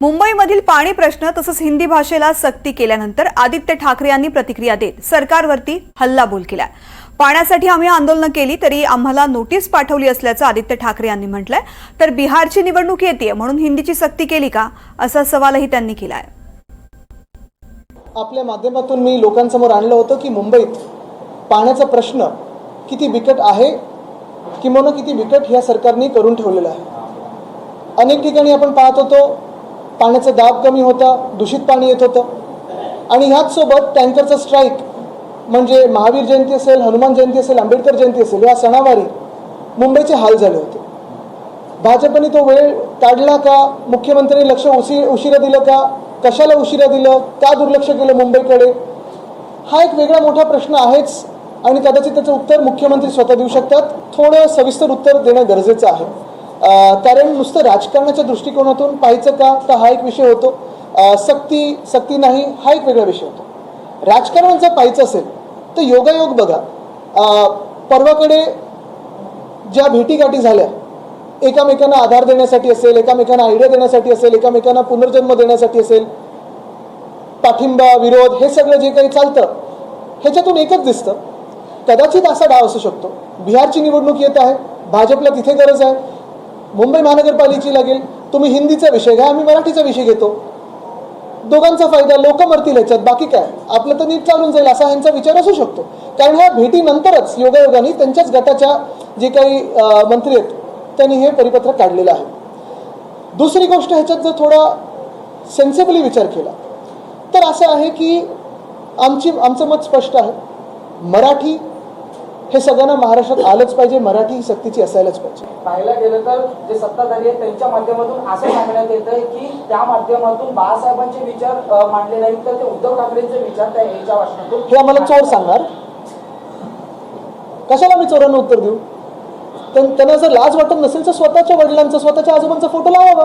मुंबईमधील पाणी प्रश्न तसंच हिंदी भाषेला सक्ती केल्यानंतर आदित्य ठाकरे यांनी प्रतिक्रिया देत सरकारवरती हल्लाबोल केला. पाण्यासाठी आम्ही आंदोलनं केली तरी आम्हाला नोटीस पाठवली असल्याचं आदित्य ठाकरे यांनी म्हटलंय. तर बिहारची निवडणूक येते म्हणून हिंदीची सक्ती केली का? असा सवालही त्यांनी केलाय. आपल्या माध्यमातून मी लोकांसमोर आणलं होतं की मुंबईत पाण्याचा प्रश्न किती बिकट आहे किंवा किती बिकट ह्या सरकारने करून ठेवलेला आहे. अनेक ठिकाणी आपण पाहत होतो पाण्याचा दाब कमी होता दूषित पाणी येत होतं. आणि ह्याचसोबत टँकरचं टँकरचा स्ट्राईक म्हणजे महावीर जयंती असेल हनुमान जयंती असेल आंबेडकर जयंती असेल या सणावारी मुंबईचे हाल झाले होते. भाजपने तो वेळ काढला का? मुख्यमंत्र्यांनी लक्ष उशी उशिरा दिलं का? कशाला उशिरा दिलं? का दुर्लक्ष केलं मुंबईकडे? हा एक वेगळा मोठा प्रश्न आहेच आणि कदाचित त्याचं उत्तर मुख्यमंत्री स्वतः देऊ शकतात. थोडं सविस्तर उत्तर देणं गरजेचं आहे. कारण नुसतं राजकारणाच्या दृष्टिकोनातून पाहायचं का तर हा एक विषय होतो. सक्ती सक्ती नाही हा एक वेगळा विषय होतो. राजकारण जर पाहायचं असेल तर योगायोग बघा. पर्वाकडे परवाकडे ज्या भेटीगाठी झाल्या एकामेकांना आधार देण्यासाठी असेल एकामेकांना आयडिया देण्यासाठी असेल एकामेकांना पुनर्जन्म देण्यासाठी असेल पाठिंबा विरोध हे सगळं जे काही चालतं ह्याच्यातून एकच दिसतं. कदाचित असा डाव असू शकतो. बिहारची निवडणूक येत आहे भाजपला तिथे गरज आहे मुंबई महानगरपालिकेची लागेल तुम्ही हिंदीचा विषय घ्या आम्ही मराठीचा विषय घेतो. दोघांचा फायदा लोक मरतील ह्याच्यात बाकी काय? आपलं तर नीट चालून जाईल असा ह्यांचा विचार असू शकतो. कारण ह्या भेटीनंतरच योगायोगाने त्यांच्याच गटाच्या जे काही मंत्री आहेत त्यांनी हे परिपत्रक काढलेलं आहे. दुसरी गोष्ट ह्याच्यात जर थोडा सेन्सिबली विचार केला तर असं आहे की आमची आमचं मत स्पष्ट आहे. मराठी हे सगळ्यांना महाराष्ट्रात आलंच पाहिजे मराठी ही सक्तीची असायलाच पाहिजे. पाहायला गेलं तर जे सत्ताधारी आहेत त्यांच्या माध्यमातून असं सांगण्यात येत आहे की त्या माध्यमातून बाळासाहेबांचे विचार मांडले नाहीत तर ते उद्धव ठाकरेंचे विचार त्या याच्या भाषणातून हे आम्हाला चोर सांगणार. कशाला मी चोरांना उत्तर देऊ? त्यां- त्यांना जर लाज वाटत नसेल तर स्वतःच्या वडिलांचा स्वतःच्या आजोबांचा फोटो लावावा.